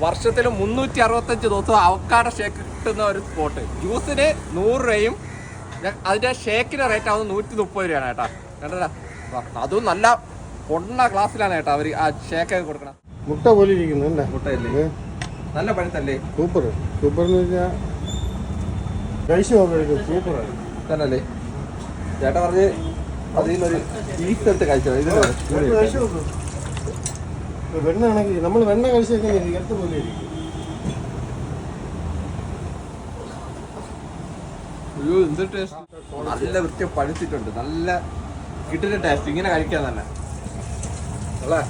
വർഷത്തിൽ മുന്നൂറ്റി അറുപത്തഞ്ച് ദിവസം അവക്കാട ഷേക്ക് കിട്ടുന്ന ഒരു സ്പോട്ട് ജ്യൂസിന് നൂറ് രൂപയും അതിന്റെ അതിന്റെ ഷേക്കിന്റെ റേറ്റ് ആവുന്നത് നൂറ്റി മുപ്പത് രൂപയാണ് കേട്ടാ. കണ്ടടാ അതും നല്ല പൊണ്ണ ക്ലാസ്സിലാണ് കേട്ടോ അവർ ആ ഷേക്കൊക്കെ കൊടുക്കണം മുട്ട പോലെ ഇരിക്കുന്നു അല്ലേ? മുട്ടയല്ലേ നല്ല പഴുത്തല്ലേ? സൂപ്പർ സൂപ്പർ എന്ന് വെച്ചാൽ കഴിച്ചു സൂപ്പറാണ് തന്നല്ലേ ചേട്ടാ പറഞ്ഞ് അതിൽ നിന്നൊരു ഈസ്റ്റ് എടുത്ത് കഴിച്ചോ? ഇതിന് കഴിച്ചു നോക്കൂ വെണ്ണ ആണെങ്കിൽ നമ്മൾ വെണ്ണ കഴിച്ചേക്കുന്ന ഇങ്ങനത്തെ പോലെ ഇരിക്കും. അയ്യോ എന്ത് ടേസ്റ്റ് നല്ല വൃത്തി പഴുത്തിട്ടുണ്ട്. നല്ല കിട്ടുന്ന ടേസ്റ്റ് ഇങ്ങനെ കഴിക്കാൻ തന്നെ. അല്ലേ?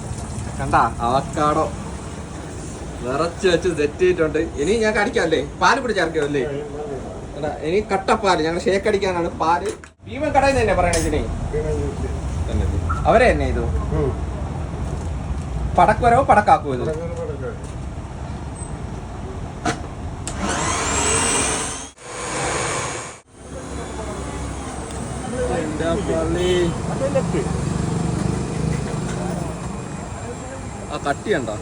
കണ്ട? അവക്കാടോ. നിറച്ച് വെച്ച് തെറ്റിയിട്ടുണ്ട്. ഇനി ഞാൻ കടിക്കാല്ലേ പാൽ പിടിച്ചറക്കല്ലേ ഇനി കട്ടപ്പാൽ. ഞങ്ങൾ ഷേക്ക് അടിക്കാനാണ് പാൽ. ഭീമൻ കടയിൽ തന്നെ പറയണേ ഇതിനെ. അവരെ തന്നെ ഇത്. പടക്കുവരവോ പടക്കാക്കോ ഇത്? ആ കട്ടി കണ്ടോ?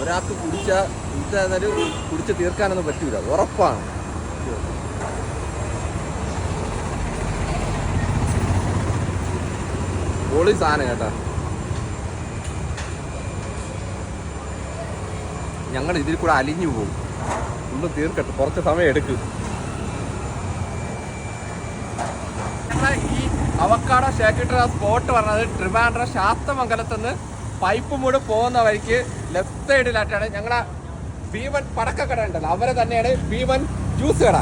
ഒരാൾക്ക് കുടിച്ച കുടിച്ചാൽ കുടിച്ച് തീർക്കാനൊന്നും പറ്റൂല. ഉറപ്പാണ്. പൊളി സാധനം കേട്ടോ. ഞങ്ങൾ ഇതിൽ കൂടെ അലിഞ്ഞു പോകും. ഒന്ന് തീർക്കട്ടെ കുറച്ച് സമയം എടുക്കും. ഈ അവക്കാട ഷേക്കിട്ട സ്പോട്ട് പറഞ്ഞത് ട്രിവാൻഡ്രം ശാസ്തമംഗലത്തുനിന്ന് പൈപ്പ് മൂട് പോകുന്ന വഴിക്ക് ലെഫ്റ്റ് സൈഡിലായിട്ടാണ് ഞങ്ങളെ ഭീമൻ പടക്കക്കട ഉണ്ടല്ലോ. അവരെ തന്നെയാണ് ഭീമൻ ജ്യൂസ് കട.